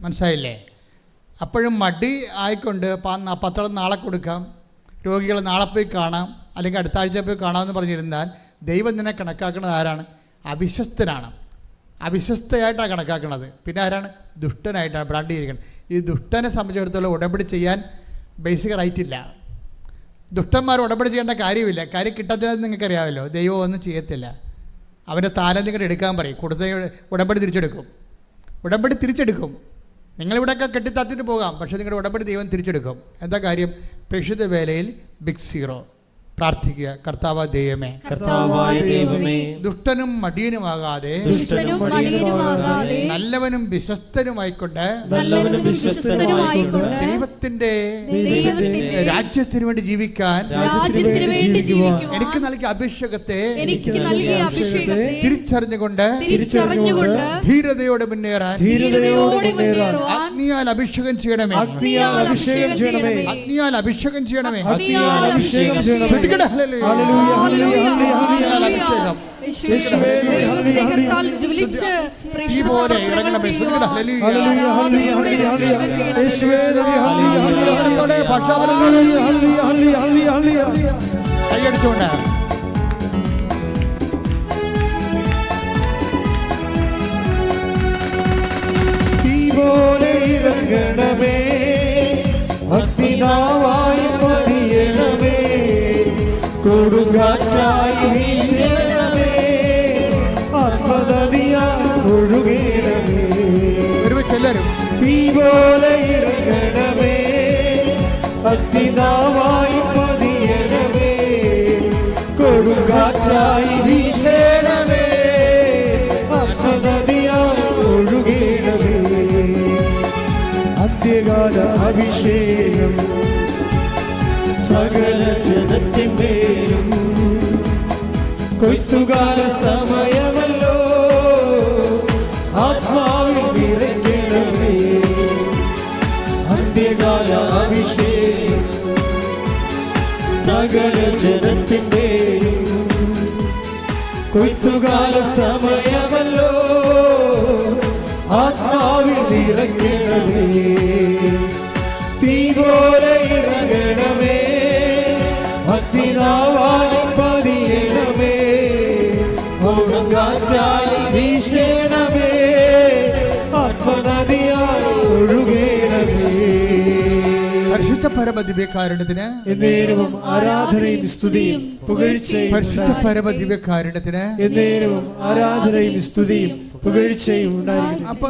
മനസ്സിലായില്ലേ? അപ്പോഴും മടി ആയിക്കൊണ്ട് പത്രം നാളെ കൊടുക്കാം. രോഗികളെ നാളെ പോയി കാണാം. അല്ലെങ്കിൽ അടുത്ത ആഴ്ച പോയി കാണാമെന്ന് പറഞ്ഞിരുന്നാൽ ദൈവം നിന്നെ കണക്കാക്കുന്നത് ആരാണ്? അവിശ്വസ്തനാണ്. അവിശ്വസ്തയായിട്ടാണ് കണക്കാക്കുന്നത് പിന്നെ ആരാണ്? ദുഷ്ടനായിട്ടാണ് ബ്രാൻഡ് ചെയ്തിരിക്കുന്നത് ഈ ദുഷ്ടനെ സംബന്ധിച്ചിടത്തോളം ഉടമ്പടി ചെയ്യാൻ ബേസിക് റൈറ്റ് ഇല്ല. ദുഷ്ടന്മാർ ഉടമ്പടി ചെയ്യേണ്ട കാര്യമില്ല. കാര്യം കിട്ടാത്തത് നിങ്ങൾക്കറിയാമല്ലോ. ദൈവം ഒന്നും ചെയ്യത്തില്ല. അവന്റെ താലം നിങ്ങൾ എടുക്കാൻ പറയും. കൊടുത്ത ഉടമ്പടി തിരിച്ചെടുക്കും. ഉടമ്പടി തിരിച്ചെടുക്കും. നിങ്ങളിവിടെയൊക്കെ കെട്ടിത്താത്തിട്ട് പോകാം. പക്ഷേ നിങ്ങളുടെ ഉടമ്പടി ദൈവം തിരിച്ചെടുക്കും. എന്താ കാര്യം? പ്രേക്ഷിത വേലയിൽ ബിഗ് സീറോ പ്രാർത്ഥിക്കുക. കർത്താവ് ദൈവമേ ദുഷ്ടനും മടിയനുമാകാതെ നല്ലവനും വിശ്വസ്തനുമായിക്കൊണ്ട് ദൈവത്തിന്റെ രാജ്യത്തിന് വേണ്ടി ജീവിക്കാൻ എനിക്ക് നൽകിയ അഭിഷേകത്തെ തിരിച്ചറിഞ്ഞുകൊണ്ട് ധീരതയോടെ മുന്നേറാൻ അഗ്നിയാൽ അഭിഷേകം ചെയ്യണമേ. അഗ്നിയാൽ അഭിഷേകം ചെയ്യണമേ. അഗ്നിയാൽ അഭിഷേകം ചെയ്യണമേ. ശ്രദ്ധിക്കട്ടെ, ഹല്ലേലൂയ. തീ പോലെ ഇറങ്ങണമേ. അഗ്നിതാവായി പതിയണമേ. കൊടുങ്കാറ്റായി വീശണമേ. ആത്മനദിയായി ഒഴുകണമേ. അന്ത്യകാല അഭിഷേകം സകല ജനത്തിന്മേലും കൊയ്ത്തുകാല സമയമല്ലോ സകല ജനത്തിന്റെ കൊയ്ത്തുകാല സമയമല്ലോ. ആത്മാവിൽ നിറയ്ക്കണമേ. തീ ഇറങ്ങണമേ. ഭക്തിനാവായി പതിയണമേ. ഓണം കാറ്റായി ആത്മനദിയായി പരിശുദ്ധ പരമദിവ്യകാരുണ്യത്തിന് എന്നേരവും ആരാധനയും സ്തുതിയും പുകഴ്ചയും പരിശുദ്ധ പരമദിവ്യകാരുണ്യത്തിന് എന്നേരവും ആരാധനയും സ്തുതിയും പുകഴ്ചയും ഉണ്ടായിരിക്കും അപ്പൊ